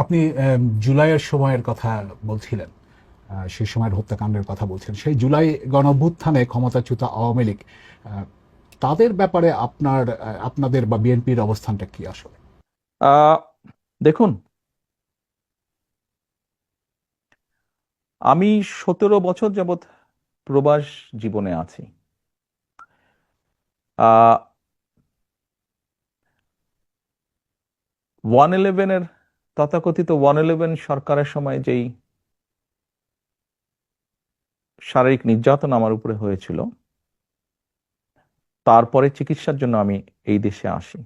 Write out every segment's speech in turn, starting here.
আপনি জুলাইয়ের সময়ের কথা বলছিলেন সেই সময়ের হত্যাকাণ্ডের কথা বলছিলেন। সেই জুলাই গণঅভ্যুত্থানে ক্ষমতাচ্যুত আওয়ামী লীগ তাদের ব্যাপারে আপনার আপনাদের বা বিএনপির অবস্থানটা কি আসলে? দেখুন, আমি সতেরো বছর যাবৎ প্রবাস জীবনে আছি। ওয়ান ইলেভেনের তথাকথিত ওয়ান ইলেভেন সরকারের সময় যেই শারীরিক নির্যাতন আমার উপরে হয়েছিল, তারপরে চিকিৎসার জন্য আমি এই দেশে আসি।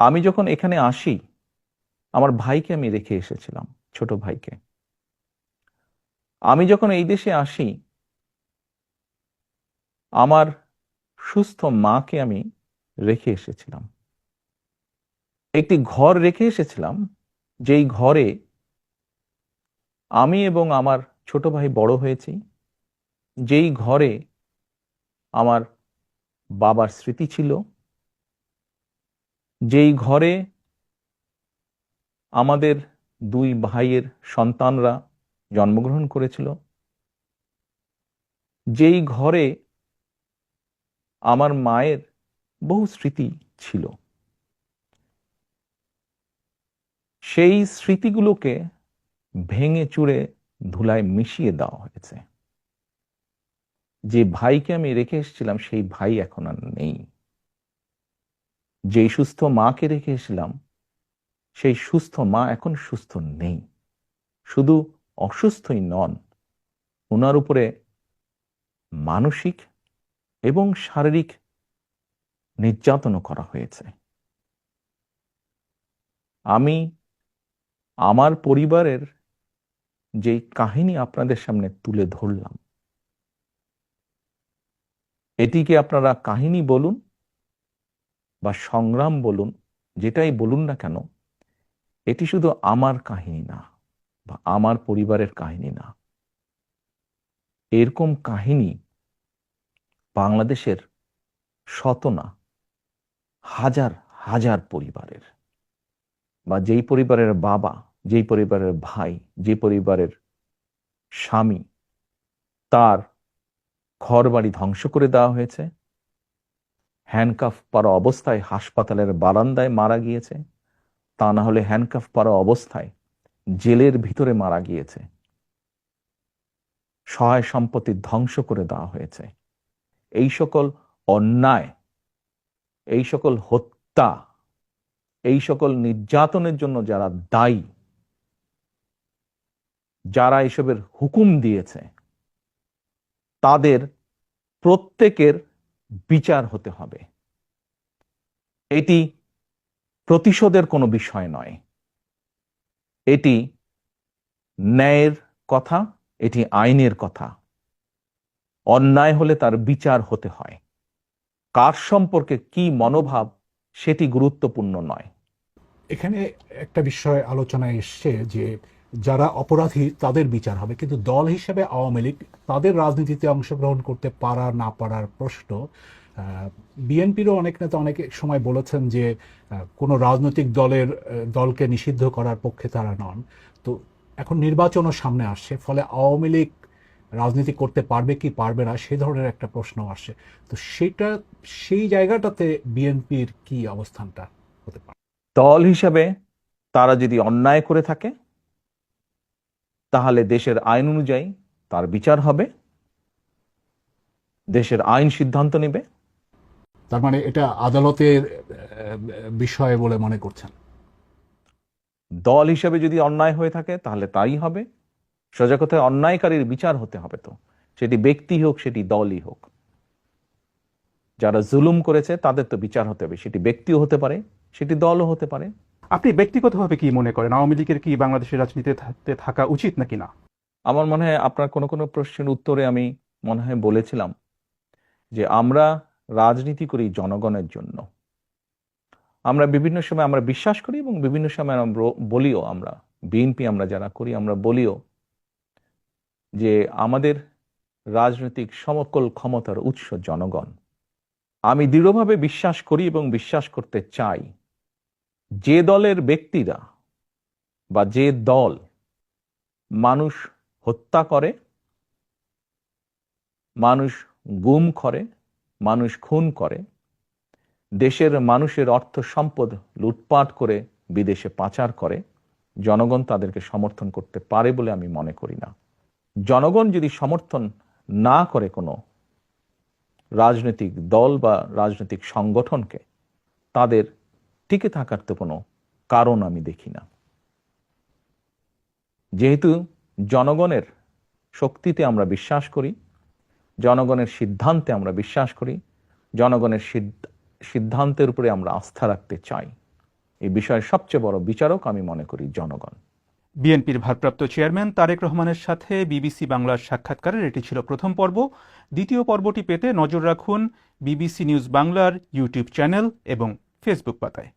আমি যখন এখানে আসি, আমার ভাইকে আমি রেখে এসেছিলাম, ছোট ভাইকে। আমি যখন এই দেশে আসি, আমার সুস্থ মাকে আমি রেখে এসেছিলাম। একটি ঘর রেখে এসেছিলাম, যেই ঘরে আমি এবং আমার ছোট ভাই বড় হয়েছি, যেই ঘরে আমার বাবার স্মৃতি ছিল, যেই ঘরে আমাদের দুই ভাইয়ের সন্তানরা জন্মগ্রহণ করেছিল, যেই ঘরে আমার মায়ের বহু স্মৃতি ছিল। সেই স্মৃতিগুলোকে ভেঙে চুরে ধুলায় মিশিয়ে দেওয়া হয়েছে। যে ভাইকে আমি রেখে এসেছিলাম, সেই ভাই এখন আর নেই। যেই সুস্থ মাকে রেখে এসেছিলাম, সেই সুস্থ মা এখন সুস্থ নেই। শুধু অসুস্থই নন ওনার উপরে মানসিক এবং শারীরিক নির্যাতনও করা হয়েছে। আমি আমার পরিবারের যেই কাহিনী আপনাদের সামনে তুলে ধরলাম, এটিকে আপনারা কাহিনী বলুন বা সংগ্রাম বলুন, যেটাই বলুন না কেন, এটি শুধু আমার কাহিনী না বা আমার পরিবারের কাহিনী না। এরকম কাহিনী বাংলাদেশের শত না, হাজার হাজার পরিবারের বা যেই পরিবারের বাবা যেই পরিবারের ভাই, যে পরিবারের স্বামী, তার ঘর বাড়ি ধ্বংস করে দেওয়া হয়েছে। হ্যান্ডকাফ পারা অবস্থায় হাসপাতালের বারান্দায় মারা গিয়েছে। তা না হলে হ্যান্ডকাফ পারা অবস্থায় জেলের ভিতরে মারা গিয়েছে। সহায় সম্পত্তি ধ্বংস করে দেওয়া হয়েছে। এই সকল অন্যায়, এই সকল হত্যা, এই সকল নির্যাতনের জন্য যারা দায়ী যারা এসবের হুকুম দিয়েছে, তাদের প্রত্যেকের বিচার হতে হবে। এটি প্রতিশোধের কোনো বিষয় নয়। এটি ন্যায়ের কথা, এটি আইনের কথা। অন্যায় হলে তার বিচার হতে হয়। কার সম্পর্কে কি মনোভাব, সেটি গুরুত্বপূর্ণ নয়। এখানে একটা বিষয় আলোচনায় এসছে যে যারা অপরাধী, তাদের বিচার হবে। কিন্তু দল হিসেবে আওয়ামী লীগ তাদের রাজনীতিতে অংশগ্রহণ করতে পারা না পারার প্রশ্ন বিএনপিরও অনেক নেতা অনেক সময় বলেছেন যে কোনো রাজনৈতিক দলের দলকে নিষিদ্ধ করার পক্ষে তারা নন। তো এখন নির্বাচনও সামনে আসছে, ফলে আওয়ামী লীগ রাজনীতি করতে পারবে কি পারবে না, সে ধরনের একটা প্রশ্ন আসছে। তো সেটা, সেই জায়গাটাতে বিএনপির কি অবস্থানটা হতে পারে? দল হিসাবে তারা যদি অন্যায় করে থাকে তাহলে দেশের আইন অনুযায়ী তার বিচার হবে দেশের আইন সিদ্ধান্ত নেবে। তার মানে এটা আদালতের বিষয় বলে মনে করছেন। দল হিসেবে যদি অন্যায় হয়ে থাকে তাহলে তাই হবে। সোজা কথায় অন্যায়কারীর বিচার হতে হবে তো। সেটি ব্যক্তি হোক সেটি দলই হোক। যারা জুলুম করেছে তাদের তো বিচার হতে হবে। সেটি ব্যক্তিও হতে পারে সেটি দলও হতে পারে। আপনি ব্যক্তিগতভাবে কি মনে করেন? আওয়ামী লীগের কি বাংলাদেশের রাজনীতিতে থাকা উচিত নাকি না? আমার মনে হয় আপনার কোনো কোনো প্রশ্নের উত্তরে আমি মনে হয় বলেছিলাম যে আমরা রাজনীতি করি জনগণের জন্য। আমরা বিভিন্ন সময় আমরা বিশ্বাস করি এবং বিভিন্ন সময় আমরা বলিও আমরা। বিএনপি আমরা যারা করি, আমরা বলিও যে আমাদের রাজনৈতিক সমকল ক্ষমতার উৎস জনগণ। আমি দৃঢ়ভাবে বিশ্বাস করি এবং বিশ্বাস করতে চাই যে দলের ব্যক্তিরা বা যে দল মানুষ হত্যা করে, মানুষ গুম করে, মানুষ খুন করে, দেশের মানুষের অর্থ সম্পদ লুটপাট করে বিদেশে পাচার করে, জনগণ তাদেরকে সমর্থন করতে পারে বলে আমি মনে করি না। জনগণ যদি সমর্থন না করে কোনো রাজনৈতিক দল বা রাজনৈতিক সংগঠনকে, তাদের টিকে থাকার তো কোনো কারণ আমি দেখি না। যেহেতু জনগণের শক্তিতে আমরা বিশ্বাস করি, জনগণের সিদ্ধান্তে আমরা বিশ্বাস করি, জনগণের সিদ্ধ- সিদ্ধান্তের উপরে আমরা আস্থা রাখতে চাই। এই বিষয়ে সবচেয়ে বড় বিচারক আমি মনে করি জনগণ। বিএনপির ভারপ্রাপ্ত চেয়ারম্যান তারেক রহমানের সাথে বিবিসি বাংলার সাক্ষাৎকারের এটি ছিল প্রথম পর্ব। দ্বিতীয় পর্বটি পেতে নজর রাখুন বিবিসি নিউজ বাংলার ইউটিউব চ্যানেল এবং ফেসবুক পাতায়।